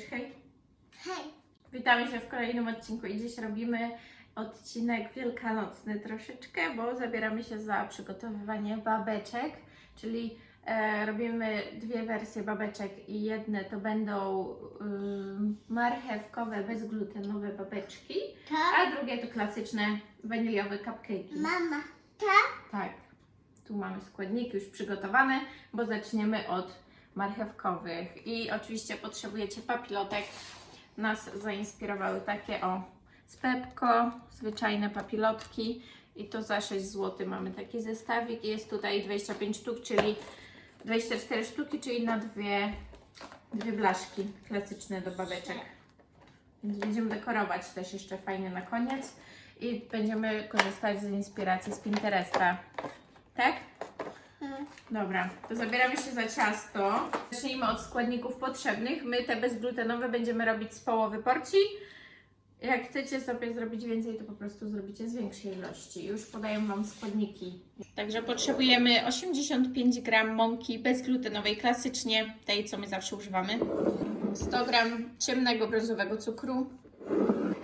Powiesz hej? Hej. Witamy się w kolejnym odcinku i dziś robimy odcinek wielkanocny troszeczkę, bo zabieramy się za przygotowywanie babeczek, czyli e, robimy dwie wersje babeczek i jedne to będą ym, marchewkowe, bezglutenowe babeczki, To a drugie to klasyczne waniliowe cupcake'i. mama. To Tak, tu mamy składniki już przygotowane, bo zaczniemy od marchewkowych. I oczywiście potrzebujecie papilotek. Nas zainspirowały takie o z Pepko, zwyczajne papilotki. I to za 6 zł mamy taki zestawik. Jest tutaj 25 sztuk, czyli 24 sztuki, czyli na dwie, dwie blaszki klasyczne do babeczek. Więc będziemy dekorować też jeszcze fajnie na koniec i będziemy korzystać z inspiracji z Pinteresta. Tak? Dobra, to zabieramy się za ciasto. Zacznijmy od składników potrzebnych. My te bezglutenowe będziemy robić z połowy porcji. Jak chcecie sobie zrobić więcej, to po prostu zrobicie z większej ilości. Już podaję Wam składniki. Także potrzebujemy 85 gram mąki bezglutenowej, klasycznie tej, co my zawsze używamy. 100 gram ciemnego brązowego cukru,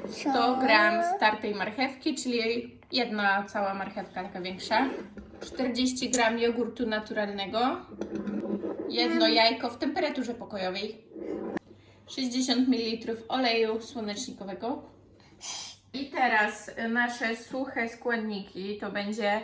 100 gram startej marchewki, czyli jedna cała marchewka taka większa. 40 gram jogurtu naturalnego. Jedno jajko w temperaturze pokojowej. 60 ml oleju słonecznikowego. I teraz nasze suche składniki to będzie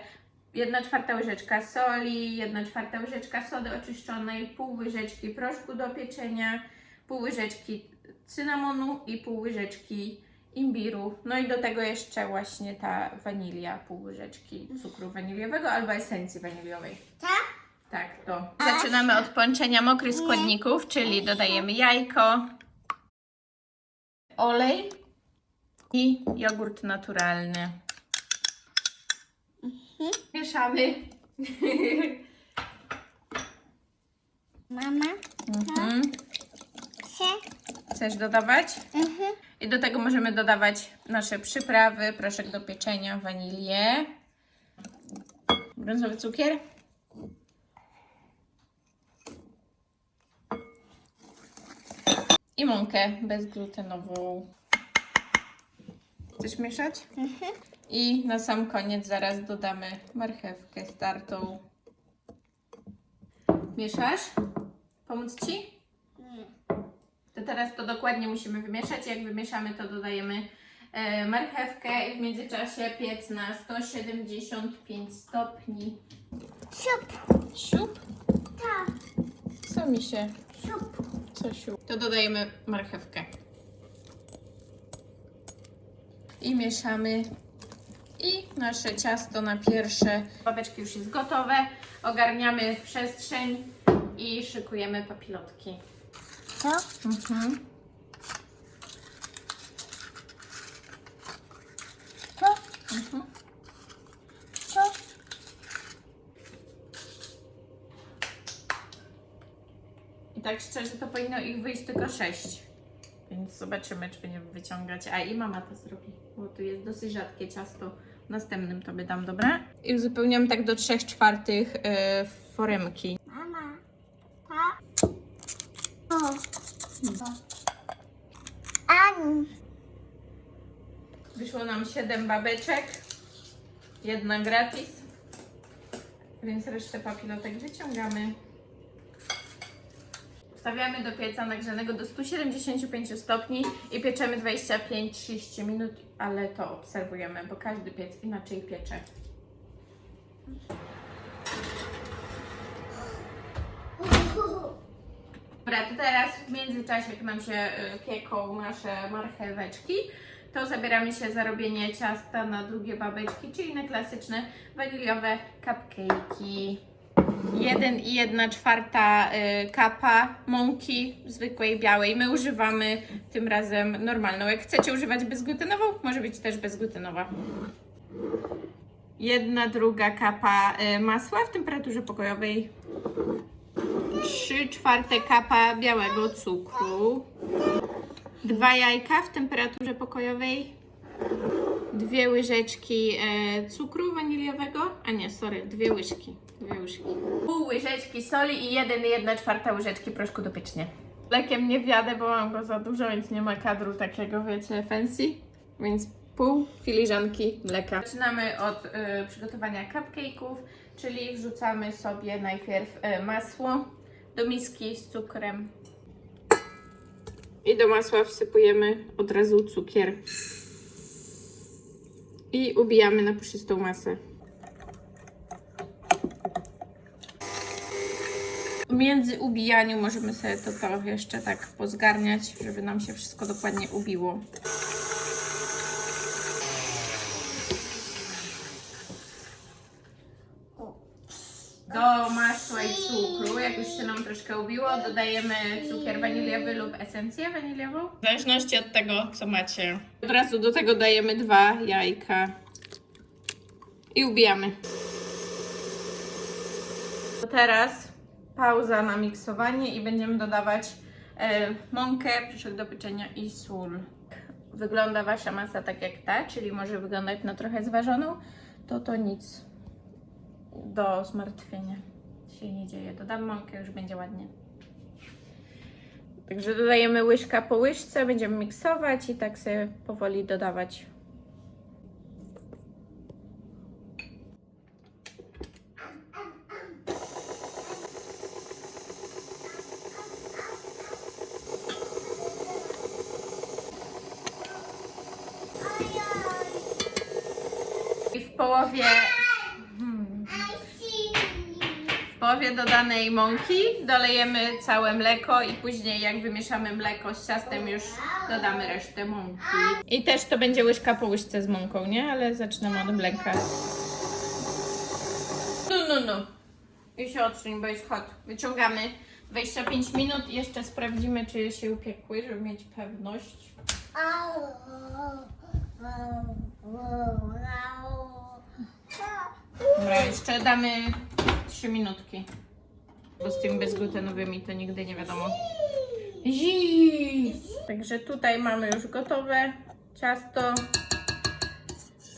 1 czwarta łyżeczka soli, 1 czwarta łyżeczka sody oczyszczonej, pół łyżeczki proszku do pieczenia, pół łyżeczki cynamonu i pół łyżeczki imbiru. No i do tego jeszcze właśnie ta wanilia, pół łyżeczki cukru waniliowego albo esencji waniliowej. to Tak, to. Zaczynamy od połączenia mokrych składników, czyli dodajemy jajko, olej i jogurt naturalny. Mieszamy. mama. Mhm. Się. Chcesz dodawać? Mhm. I do tego możemy dodawać nasze przyprawy, proszek do pieczenia, wanilię, brązowy cukier. I mąkę bezglutenową. Chcesz mieszać? Mhm. I na sam koniec zaraz dodamy marchewkę startą. Mieszasz? Pomóc Ci? Teraz to dokładnie musimy wymieszać. Jak wymieszamy, to dodajemy e, marchewkę i w międzyczasie piec na 175 stopni. Siup. Siup? To Co mi się? siup. Co siup? To dodajemy marchewkę. I mieszamy. I nasze ciasto na pierwsze. Babeczki już jest gotowe. Ogarniamy przestrzeń i szykujemy papilotki. To Mhm. to Mhm. to. I tak szczerze to powinno ich wyjść tylko 6. Więc zobaczymy, czy będziemy wyciągać. A i mama to zrobi, bo tu jest dosyć rzadkie ciasto. W następnym tobie dam, dobra? I uzupełniam tak do 3 czwartych yy, foremki. Mama. To. O. To. Ani. Wyszło nam 7 babeczek. Jedna gratis. Więc resztę papilotek wyciągamy. Wstawiamy do pieca nagrzanego do 175 stopni i pieczemy 25-30 minut, ale to obserwujemy, bo każdy piec inaczej piecze. Dobra, to teraz w międzyczasie, jak nam się y, pieką nasze marcheweczki, to zabieramy się za robienie ciasta na drugie babeczki, czyli na klasyczne waniliowe cupcake'i. 1 i 1 czwarta y, kapa mąki zwykłej białej. My używamy tym razem normalną. Jak chcecie używać bezglutenową, może być też bezglutenowa. Jedna druga kapa y, masła w temperaturze pokojowej. 3 czwarte kapa białego cukru. Dwa jajka w temperaturze pokojowej. Dwie łyżeczki e, cukru waniliowego. A nie, sorry, dwie łyżki. Dwie łyżki. Pół łyżeczki soli i 1 i 1 czwarta łyżeczki proszku do pieczenia. Mlekiem nie wjadę, bo mam go za dużo, więc nie ma kadru takiego, wiecie, fancy. Więc pół filiżanki mleka. Zaczynamy od y, przygotowania cupcake'ów, czyli wrzucamy sobie najpierw y, masło do miski z cukrem. I do masła wsypujemy od razu cukier. I ubijamy na puszystą masę. Między ubijaniu możemy sobie to, to jeszcze tak pozgarniać, żeby nam się wszystko dokładnie ubiło. Do masła i cukru, jak już się nam troszkę ubiło, dodajemy cukier waniliowy lub esencję waniliową. W zależności od tego, co macie. Od razu do tego dajemy dwa jajka i ubijamy. To teraz pauza na miksowanie i będziemy dodawać e, mąkę, proszek do pieczenia i sól. Wygląda Wasza masa tak jak ta, czyli może wyglądać na trochę zważoną, to to nic do zmartwienia się nie dzieje. Dodam mąkę, już będzie ładnie. Także dodajemy łyżka po łyżce, będziemy miksować i tak sobie powoli dodawać. I w połowie W mąki dolejemy całe mleko i później jak wymieszamy mleko z ciastem już dodamy resztę mąki. I też to będzie łyżka po łyżce z mąką, nie? Ale zaczynamy od mleka. No, no, no. I się odsuń, bo jest hot. Wyciągamy 25 minut i jeszcze sprawdzimy, czy się upiekły, żeby mieć pewność. Dobra, jeszcze damy 3 minutki. Bo z tymi bezglutenowymi to nigdy nie wiadomo. Ziii. Także tutaj mamy już gotowe ciasto.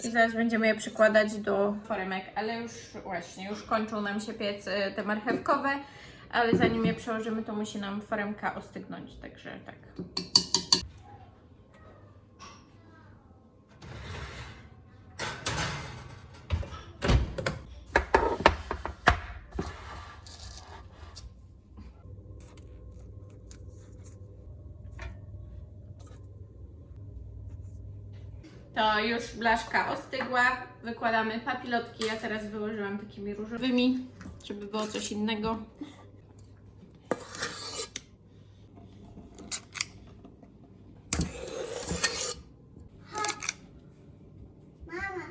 I zaraz będziemy je przykładać do foremek, ale już właśnie, już kończą nam się piec e, te marchewkowe, ale zanim je przełożymy, to musi nam foremka ostygnąć, także tak. To już blaszka ostygła. Wykładamy papilotki. Ja teraz wyłożyłam takimi różowymi, żeby było coś innego.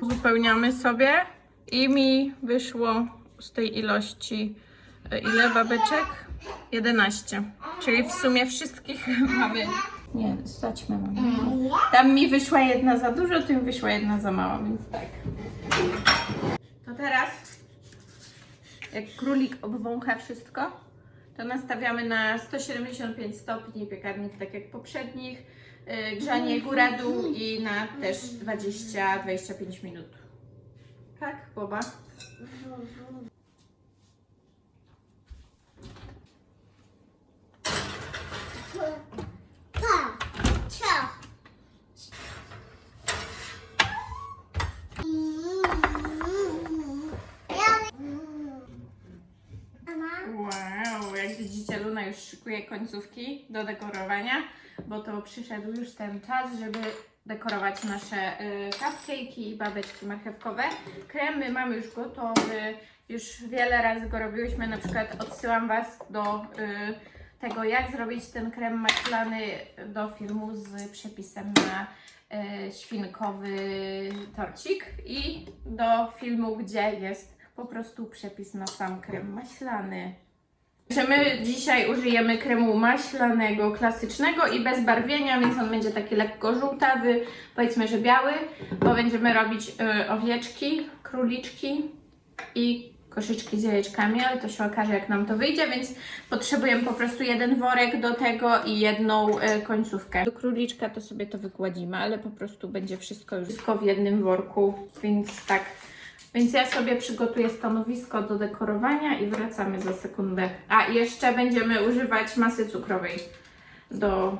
Uzupełniamy sobie i mi wyszło z tej ilości e, ile babeczek? 11. Czyli w sumie wszystkich mamy. Nie, staćmy mamy. Tam mi wyszła jedna za dużo, tym wyszła jedna za mała, więc tak. To teraz, jak królik obwącha wszystko, to nastawiamy na 175 stopni piekarnik, tak jak poprzednich. Yy, Grzanie góra-dół i na też 20-25 minut. Tak, Boba? Wow, jak widzicie, Luna już szykuje końcówki do dekorowania, bo to przyszedł już ten czas, żeby dekorować nasze y, cupcake'i i babeczki marchewkowe. Krem my mamy już gotowy, już wiele razy go robiłyśmy, na przykład odsyłam Was do y, tego, jak zrobić ten krem maślany do filmu z przepisem na y, świnkowy torcik i do filmu, gdzie jest po prostu przepis na sam krem maślany. Że my dzisiaj użyjemy kremu maślanego, klasycznego i bez barwienia, więc on będzie taki lekko żółtawy, powiedzmy, że biały, bo będziemy robić y, owieczki, króliczki i koszyczki z jajeczkami, ale to się okaże jak nam to wyjdzie, więc potrzebujemy po prostu jeden worek do tego i jedną y, końcówkę. Do króliczka to sobie to wykładzimy, ale po prostu będzie wszystko już wszystko w jednym worku, więc tak. Więc ja sobie przygotuję stanowisko do dekorowania i wracamy za sekundę. A i jeszcze będziemy używać masy cukrowej. do,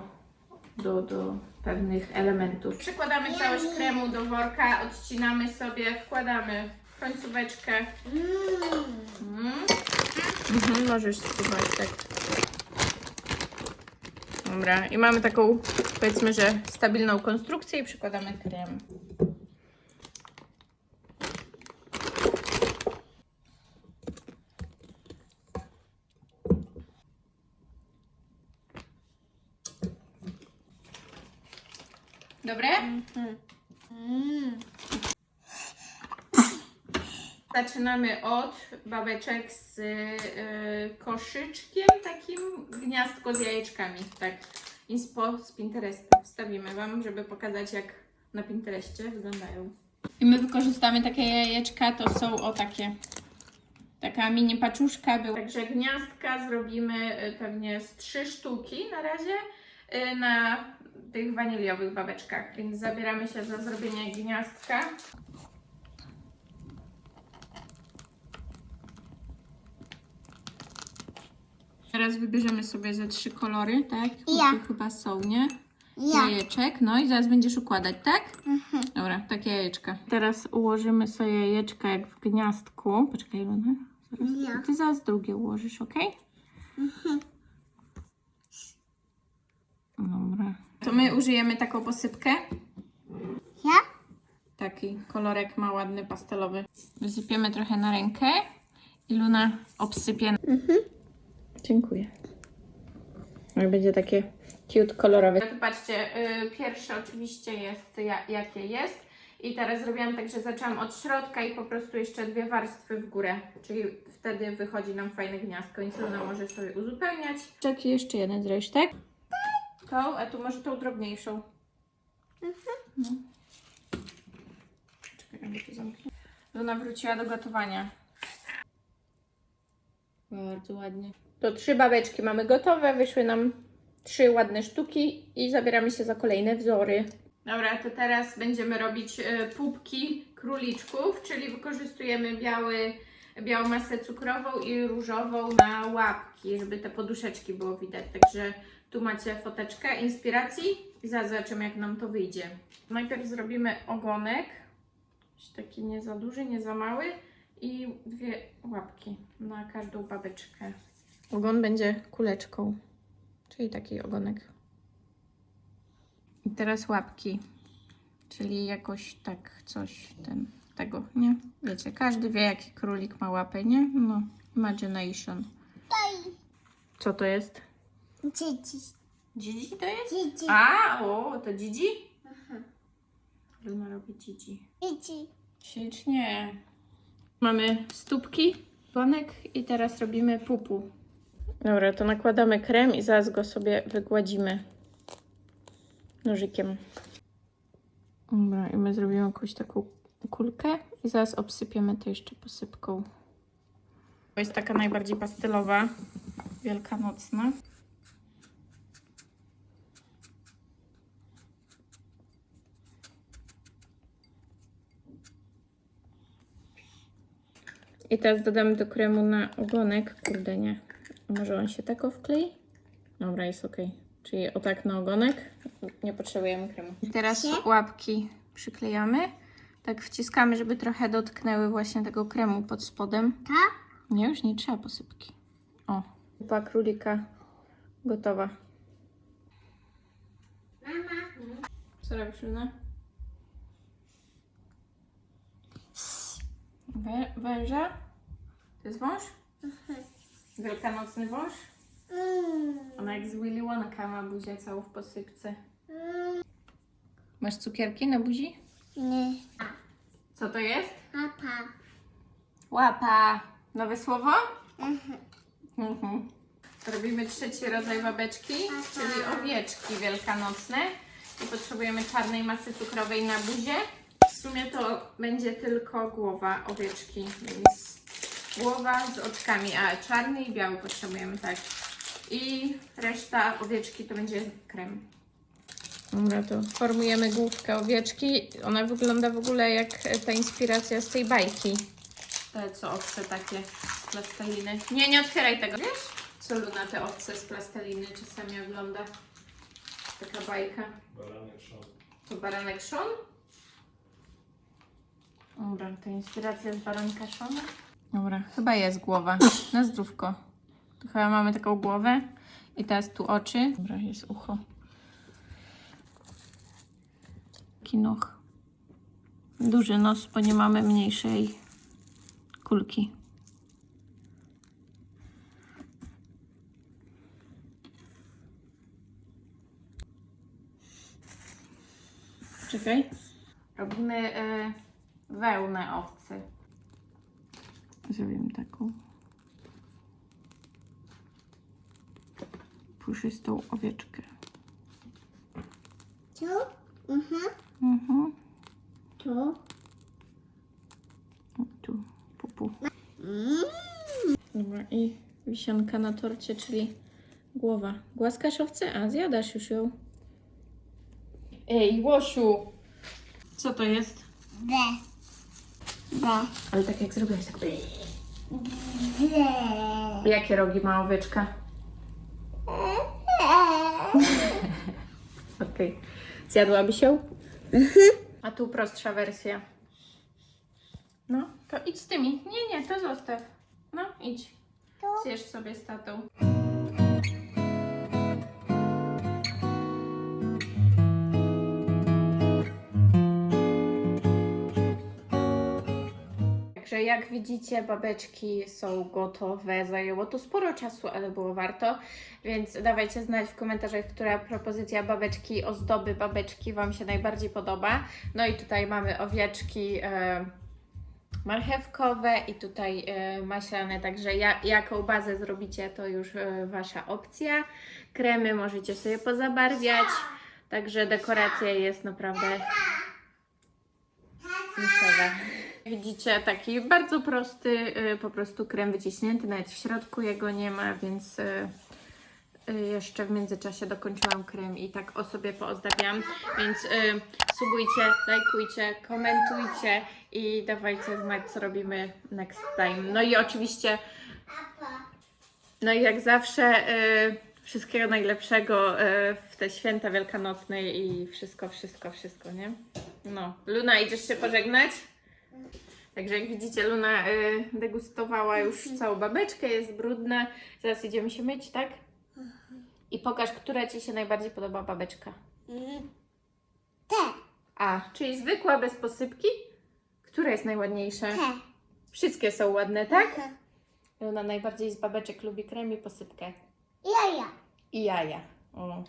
do, do pewnych elementów. Przykładamy całość kremu do worka, odcinamy sobie, wkładamy końcóweczkę. Mm. Mhm, możesz spróbować tak. Dobra, i mamy taką, powiedzmy, że stabilną konstrukcję i przykładamy krem. Dobre? Mm. Zaczynamy od babeczek z y, koszyczkiem, takim gniazdko z jajeczkami, tak. Inspo z Pinteresta wstawimy Wam, żeby pokazać jak na Pinterestie wyglądają. I my wykorzystamy takie jajeczka, to są o takie. Taka mini paczuszka była. Także gniazdka zrobimy y, pewnie z trzy sztuki na razie y, na tych waniliowych babeczkach. Więc zabieramy się za zrobienie gniazdka. Teraz wybierzemy sobie ze trzy kolory, tak? Ja. Tu chyba są, nie? Ja. Jajeczek, no i zaraz będziesz układać, tak? Dobra, takie jajeczka. Teraz ułożymy sobie jajeczka jak w gniazdku. Poczekaj. Zaraz. Ja. Ty zaraz drugie ułożysz, ok? Dobra. To my użyjemy taką posypkę. Ja? Taki kolorek ma ładny, pastelowy. Wysypiemy trochę na rękę i Luna obsypie. Dziękuję. I będzie takie cute kolorowe. Tu patrzcie, y, pierwsze oczywiście jest ja, jakie jest. I teraz zrobiłam tak, że zaczęłam od środka i po prostu jeszcze dwie warstwy w górę. Czyli wtedy wychodzi nam fajne gniazdko, więc Luna może sobie uzupełniać. Czeki jeszcze jeden zrobisz, tak? Tą, a tu może tą drobniejszą. No. Czekaj, aby to zamknę. Luna wróciła do gotowania. Bardzo ładnie. To trzy babeczki mamy gotowe. Wyszły nam trzy ładne sztuki i zabieramy się za kolejne wzory. Dobra, to teraz będziemy robić e, pupki króliczków, czyli wykorzystujemy biały, białą masę cukrową i różową na łapki, żeby te poduszeczki było widać. Także tu macie foteczkę inspiracji i zobaczymy jak nam to wyjdzie. Najpierw zrobimy ogonek, taki nie za duży, nie za mały i dwie łapki na każdą babeczkę. Ogon będzie kuleczką, czyli taki ogonek. I teraz łapki, czyli jakoś tak coś ten, tego, nie? Wiecie, każdy wie jaki królik ma łapę, nie? No, imagination. Co to jest? Dzieci. Dzidzi to jest? Dzieci. A, o, to dzidzi? Luna robi dzidzi. Dzieci. Ślicznie. Mamy stópki, dzwonek i teraz robimy pupu. Dobra, to nakładamy krem i zaraz go sobie wygładzimy nożykiem. Dobra, i my zrobimy jakąś taką kulkę i zaraz obsypiemy to jeszcze posypką. To jest taka najbardziej pastelowa, wielkanocna. I teraz dodamy do kremu na ogonek. Kurde nie. Może on się tak wklei? Dobra, jest ok. Czyli o tak na ogonek. Nie potrzebujemy kremu. I teraz łapki przyklejamy. Tak wciskamy, żeby trochę dotknęły właśnie tego kremu pod spodem. Tak? Nie, już nie trzeba posypki. O, kupa królika gotowa. Mama. Co robisz, Luna? Wę węża? To jest wąż? Wielkanocny wąż? Mm. Ona jak z Willy Wonka ma buzię całą w posypce. Mm. Masz cukierki na buzi? Nie. Co to jest? Papa. Łapa. Nowe słowo? Mhm. Mhm. Robimy trzeci rodzaj babeczki, czyli owieczki wielkanocne. I potrzebujemy czarnej masy cukrowej na buzie. W sumie to będzie tylko głowa owieczki, więc głowa z oczkami, a czarny i biały potrzebujemy, tak. I reszta owieczki to będzie krem. Dobra, to formujemy główkę owieczki. Ona wygląda w ogóle jak ta inspiracja z tej bajki. Te co owce takie z plasteliny. Nie, nie otwieraj tego, wiesz? Co Luna te owce z plasteliny czasami ogląda. Taka bajka. Baranek szon. To baranek Sean? Dobra, to inspiracja z baranka Shona. Dobra, chyba jest głowa. Na zdrówko. To chyba mamy taką głowę. I teraz tu oczy. Dobra, jest ucho. Kinoch. Duży nos, bo nie mamy mniejszej kulki. Czekaj. Robimy e, wełnę owcy. Zrobimy taką puszystą owieczkę. Tu? Mhm. Mhm. Tu? O, tu, pupu. Mm. Dobra, i wisienka na torcie, czyli głowa. Głaskasz owcę? A, zjadasz już ją. Ej, Łosiu! Co to jest? B. B. Ale tak jak zrobiłaś, tak... Jakie rogi ma owieczka? Okej. Zjadłabyś ją? A tu prostsza wersja. No, to idź z tymi. Nie, nie, to zostaw. No, idź. Zjesz sobie z tatą. Także jak widzicie, babeczki są gotowe. Zajęło to sporo czasu, ale było warto. Więc dawajcie znać w komentarzach, która propozycja babeczki, ozdoby babeczki Wam się najbardziej podoba. No i tutaj mamy owieczki e, marchewkowe i tutaj e, maślane. Także ja, jaką bazę zrobicie, to już e, Wasza opcja. Kremy możecie sobie pozabarwiać. Także dekoracja jest naprawdę niszowa. Widzicie, taki bardzo prosty, y, po prostu krem wyciśnięty, nawet w środku jego nie ma, więc y, y, jeszcze w międzyczasie dokończyłam krem i tak o sobie poozdabiam. Więc subujcie, lajkujcie, komentujcie i dawajcie znać, co robimy next time. No i oczywiście, no i jak zawsze, wszystkiego najlepszego w te święta wielkanocne i wszystko, wszystko, wszystko, nie? No, Luna, idziesz się pożegnać? Także jak widzicie, Luna y, degustowała już całą babeczkę, jest brudna. Zaraz idziemy się myć, tak? I pokaż, która Ci się najbardziej podoba babeczka. Mm. T. A, czyli zwykła, bez posypki? Która jest najładniejsza? T. Wszystkie są ładne, tak? Mhm. Luna najbardziej z babeczek lubi krem i posypkę. Jaja. I jaja. O.